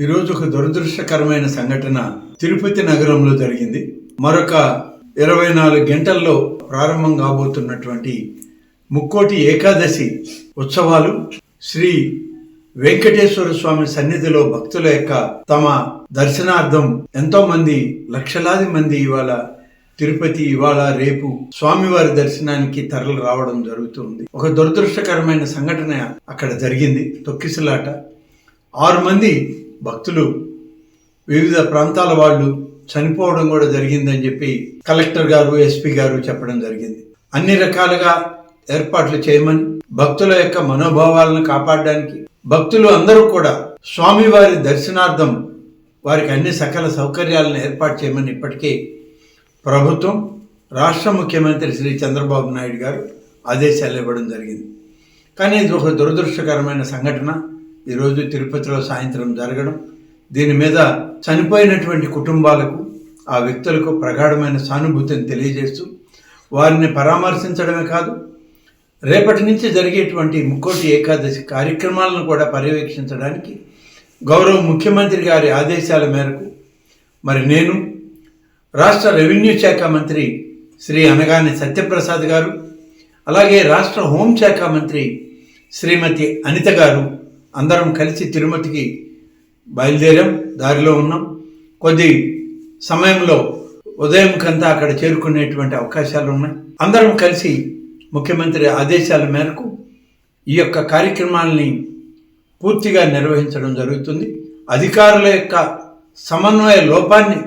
ఈరోజు ఒక దురదృష్టకరమైన సంఘటన తిరుపతి నగరంలో జరిగింది. మరొక ఇరవై నాలుగు గంటల్లో ప్రారంభం కాబోతున్నటువంటి ముక్కోటి ఏకాదశి ఉత్సవాలు శ్రీ వెంకటేశ్వర స్వామి సన్నిధిలో భక్తుల యొక్క తమ దర్శనార్థం ఎంతో మంది లక్షలాది మంది ఇవాళ తిరుపతి ఇవాళ రేపు స్వామివారి దర్శనానికి తరలి రావడం జరుగుతుంది. ఒక దురదృష్టకరమైన సంఘటన అక్కడ జరిగింది. తొక్కిసలాట. ఆరు మంది భక్తులు వివిధ ప్రాంతాల వాళ్ళు చనిపోవడం కూడా జరిగిందని చెప్పి కలెక్టర్ గారు ఎస్పీ గారు చెప్పడం జరిగింది. అన్ని రకాలుగా ఏర్పాట్లు చేయమని భక్తుల యొక్క మనోభావాలను కాపాడడానికి భక్తులు అందరూ కూడా స్వామివారి దర్శనార్థం వారికి అన్ని సకల సౌకర్యాలను ఏర్పాటు చేయమని ఇప్పటికే ప్రభుత్వం రాష్ట్ర ముఖ్యమంత్రి శ్రీ చంద్రబాబు నాయుడు గారు ఆదేశాలు ఇవ్వడం జరిగింది. కానీ ఇది ఒక దురదృష్టకరమైన సంఘటన. ఈరోజు తిరుపతిలో సాయంత్రం జరగడం దీని మీద చనిపోయినటువంటి కుటుంబాలకు ఆ వ్యక్తులకు ప్రగాఢమైన సానుభూతిని తెలియజేస్తూ వారిని పరామర్శించడమే కాదు రేపటి నుంచి జరిగేటువంటి ముక్కోటి ఏకాదశి కార్యక్రమాలను కూడా పర్యవేక్షించడానికి గౌరవ ముఖ్యమంత్రి గారి ఆదేశాల మేరకు మరి నేను రాష్ట్ర రెవెన్యూ శాఖ మంత్రి శ్రీ అనగాని సత్యప్రసాద్ గారు అలాగే రాష్ట్ర హోంశాఖ మంత్రి శ్రీమతి అనిత గారు అందరం కలిసి తిరుమతికి బయలుదేరాం దారిలో ఉన్నాం. కొద్ది సమయంలో ఉదయం కంతా అక్కడ చేరుకునేటువంటి అవకాశాలు ఉన్నాయి. అందరం కలిసి ముఖ్యమంత్రి ఆదేశాల మేరకు ఈ యొక్క కార్యక్రమాల్ని పూర్తిగా నిర్వహించడం జరుగుతుంది. అధికారుల యొక్క సమన్వయ లోపాన్ని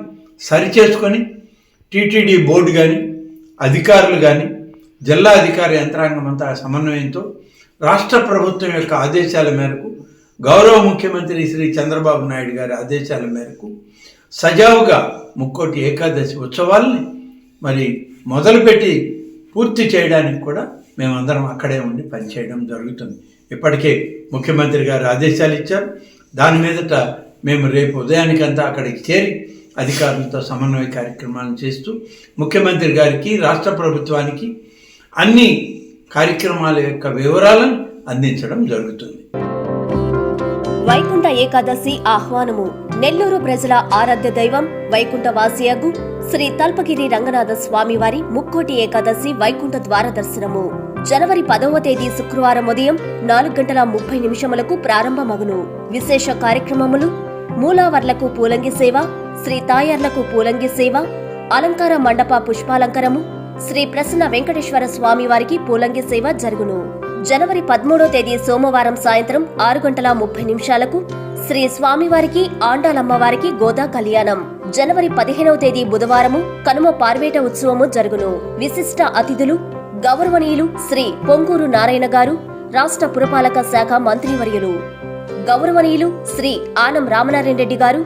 సరిచేసుకొని టీటీడీ బోర్డు కానీ అధికారులు కానీ జిల్లా అధికార యంత్రాంగం అంతా సమన్వయంతో రాష్ట్ర ప్రభుత్వం యొక్క ఆదేశాల మేరకు గౌరవ ముఖ్యమంత్రి శ్రీ చంద్రబాబు నాయుడు గారి ఆదేశాల మేరకు సజావుగా ముక్కోటి ఏకాదశి ఉత్సవాల్ని మరి మొదలుపెట్టి పూర్తి చేయడానికి కూడా మేమందరం అక్కడే ఉండి పనిచేయడం జరుగుతుంది. ఇప్పటికే ముఖ్యమంత్రి గారు ఆదేశాలు ఇచ్చారు. దాని మీదట మేము రేపు ఉదయానికంతా అక్కడికి చేరి అధికారులతో సమన్వయ కార్యక్రమాలను చేస్తూ ముఖ్యమంత్రి గారికి రాష్ట్ర ప్రభుత్వానికి అన్ని కార్యక్రమాల యొక్క వివరాలను అందించడం జరుగుతుంది. వైకుంఠ ఏకాదశి ఆహ్వానము. నెల్లూరు ప్రజల ఆరాధ్య దైవం వైకుంఠ వాసియగు శ్రీ తల్పగిరి రంగనాథ స్వామివారి ముక్కోటి ఏకాదశి వైకుంఠ ద్వార దర్శనము. జనవరి పదవ తేదీ శుక్రవారం ఉదయం నాలుగు గంటల ముప్పై నిమిషములకు ప్రారంభమగును. విశేష కార్యక్రమములు మూలావర్లకు పూలంగి సేవ శ్రీ తాయర్లకు పూలంగి సేవ అలంకార మండప పుష్పాలంకరము శ్రీ ప్రసన్న వెంకటేశ్వర స్వామి వారికి పూలంగి సేవ జరుగును. జనవరి పదమూడో తేదీ సోమవారం సాయంత్రం ఆరు గంటల ముప్పై నిమిషాలకు శ్రీ స్వామివారికి ఆండాలమ్మవారికి గోదా కళ్యాణం. జనవరి పదిహేనవ తేదీ బుధవారము కనుమ పార్వేట ఉత్సవము జరుగును. విశిష్ట అతిథులు గౌరవనీయులు శ్రీ పొంగూరు నారాయణ గారు రాష్ట్ర పురపాలక శాఖ మంత్రివర్యులు. గౌరవనీయులు శ్రీ ఆనం రామనారాయణ రెడ్డి గారు